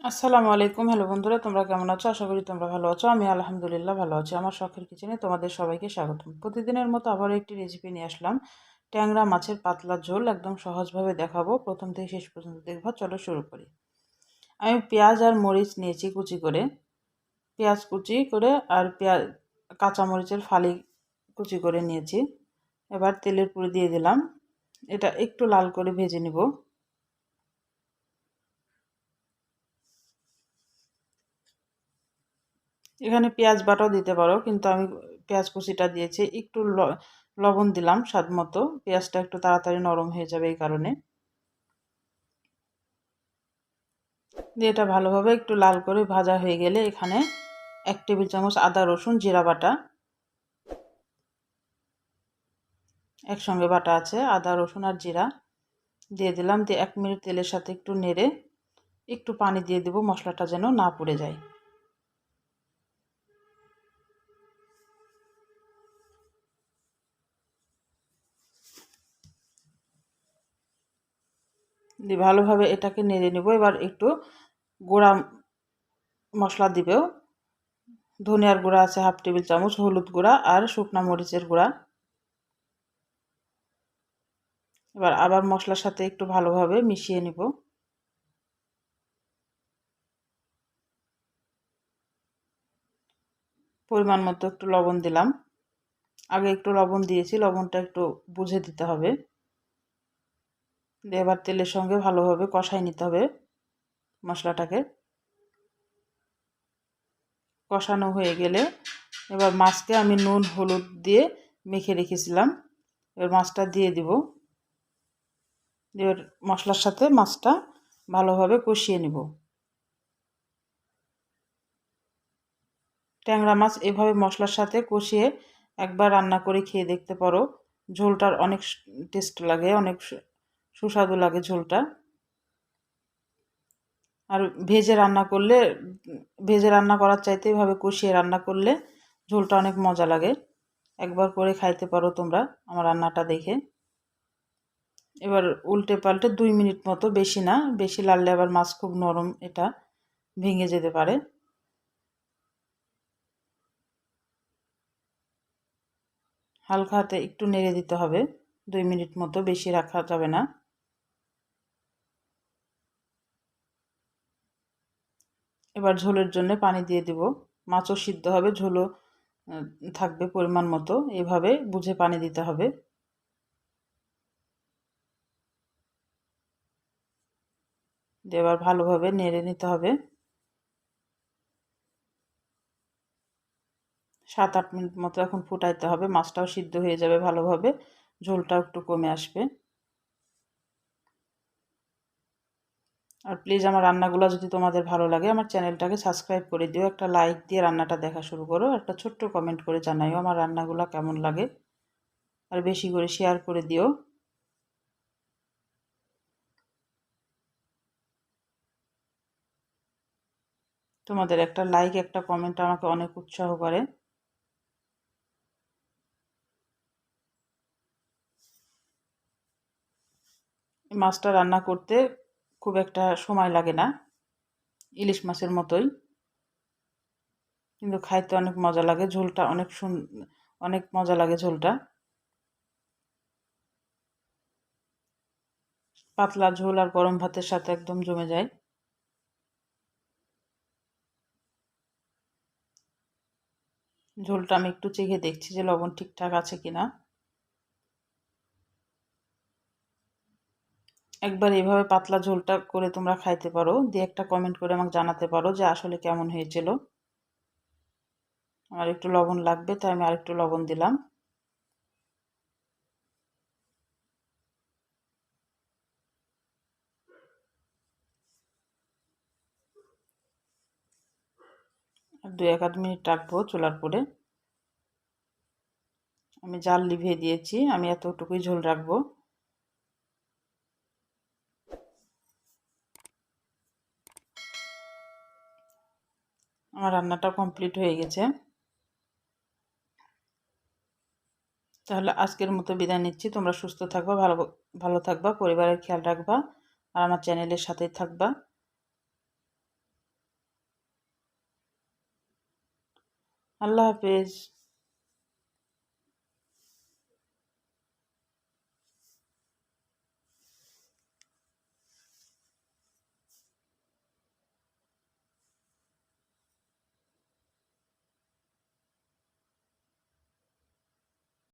আসসালামু আলাইকুম। হ্যালো বন্ধুরা, তোমরা কেমন আছো? আশা করি তোমরা ভালো আছো। আমি আলহামদুলিল্লাহ ভালো আছি। আমার শখের কিচেনে তোমাদের সবাইকে স্বাগতম। প্রতিদিনের মতো আবারও একটি রেসিপি নিয়ে আসলাম। ট্যাংরা মাছের পাতলা ঝোল একদম সহজভাবে দেখাবো। প্রথম থেকে শেষ পর্যন্ত দেখব। চলো শুরু করি। আমি পেঁয়াজ আর মরিচ নিয়েছি কুচি করে। পেঁয়াজ কুচি করে আর পেঁয়াজ কাঁচামরিচের ফালি কুচি করে নিয়েছি। এবার তেলের পুরি দিয়ে দিলাম। এটা একটু লাল করে ভেজে নিব। এখানে পেঁয়াজ বাটাও দিতে পারো, কিন্তু আমি পেঁয়াজ কুচিটা দিয়েছি। একটু লবণ দিলাম স্বাদ মতো। পেঁয়াজটা একটু তাড়াতাড়ি নরম হয়ে যাবে এই কারণে। দিয়ে এটা ভালোভাবে একটু লাল করে ভাজা হয়ে গেলে এখানে এক টেবিল চামচ আদা, রসুন, জিরা বাটা একসঙ্গে বাটা আছে, আদা, রসুন আর জিরা দিয়ে দিলাম। দিয়ে এক মিনিট তেলের সাথে একটু নেড়ে একটু পানি দিয়ে দেবো, মশলাটা যেন না পুড়ে যায়। দিয়ে ভালোভাবে এটাকে নেড়ে নেব। এবার একটু গোড়া মশলা দিবেও। ধনিয়ার গুঁড়া আছে, হাফ টেবিল চামচ, হলুদ গুঁড়া আর শুকনা মরিচের গুঁড়া। এবার আবার মশলার সাথে একটু ভালোভাবে মিশিয়ে নিব। পরিমাণ মতো একটু লবণ দিলাম। আগে একটু লবণ দিয়েছি, লবণটা একটু বুঝে দিতে হবে। এবার তেলের সঙ্গে ভালোভাবে কষাই নিতে হবে মশলাটাকে। কষানো হয়ে গেলে এবার মাছকে আমি নুন, হলুদ দিয়ে মেখে রেখেছিলাম। এবার মাছটা দিয়ে দিব। এবার মশলার সাথে মাছটা ভালোভাবে কষিয়ে নিব। ট্যাংরা মাছ এভাবে মশলার সাথে কষিয়ে একবার রান্না করে খেয়ে দেখতে পারো। ঝোলটার অনেক টেস্ট লাগে, অনেক সুস্বাদু লাগে ঝোলটা। আর ভেজে রান্না করলে, ভেজে রান্না করার চাইতে এভাবে কষিয়ে রান্না করলে ঝোলটা অনেক মজা লাগে। একবার করে খাইতে পারো তোমরা আমার রান্নাটা দেখে। এবার উল্টে পাল্টে দুই মিনিট মতো বেশি না, বেশি লাললে আবার মাছ খুব নরম এটা ভেঙে যেতে পারে। হালকা হাতে একটু নেড়ে দিতে হবে, দুই মিনিট মতো বেশি রাখা যাবে না। এবার ঝোলের জন্য পানি দিয়ে দিব। মাছও সিদ্ধ হবে, ঝোলও থাকবে পরিমাণ মতো। এভাবে বুঝে পানি দিতে হবে। এবার ভালোভাবে নেড়ে নিতে হবে। সাত আট মিনিট মতো এখন ফুটাইতে হবে। মাছটাও সিদ্ধ হয়ে যাবে ভালোভাবে। ঝোলটাও একটু কমে আসবে। আর প্লিজ আমার রান্নাগুলো যদি তোমাদের ভালো লাগে, আমার চ্যানেলটাকে সাবস্ক্রাইব করে দিও, একটা লাইক দিয়ে রান্নাটা দেখা শুরু করো একটা ছোট্ট কমেন্ট করে জানাইও আমার রান্নাগুলো কেমন লাগে, আর বেশি করে শেয়ার করে দিও। তোমাদের একটা লাইক একটা কমেন্ট আমাকে অনেক উৎসাহ করে। মাছটা রান্না করতে খুব একটা সময় লাগে না। ইলিশ মাছের মতোই। কিন্তু খাইতে অনেক মজা লাগে, ঝোলটা অনেক সুন, অনেক মজা লাগে ঝোলটা। পাতলা ঝোল আর গরম ভাতের সাথে একদম জমে যায়। ঝোলটা আমি একটু চেখে দেখছি যে লবণ ঠিকঠাক আছে কিনা। একবার এভাবে পাতলা ঝোলটা করে তোমরা খাইতে পারো। দিয়ে একটা কমেন্ট করে আমাকে জানাতে পারো যে আসলে কেমন হয়েছিল। আমার একটু লবণ লাগবে, তাই আমি আরেকটু লবণ দিলাম। দু এক আধ মিনিট রাখব চুলার পরে। আমি জাল লিভিয়ে দিয়েছি, আমি এতটুকুই ঝোল রাখব। আমার রান্নাটা কমপ্লিট হয়ে গেছে। তাহলে আজকের মতো বিদায় নিচ্ছি। তোমরা সুস্থ থাকবা, ভালো ভালো থাকবা, পরিবারের খেয়াল রাখবা, আর আমার চ্যানেলের সাথেই থাকবা। আল্লাহ হাফেজ।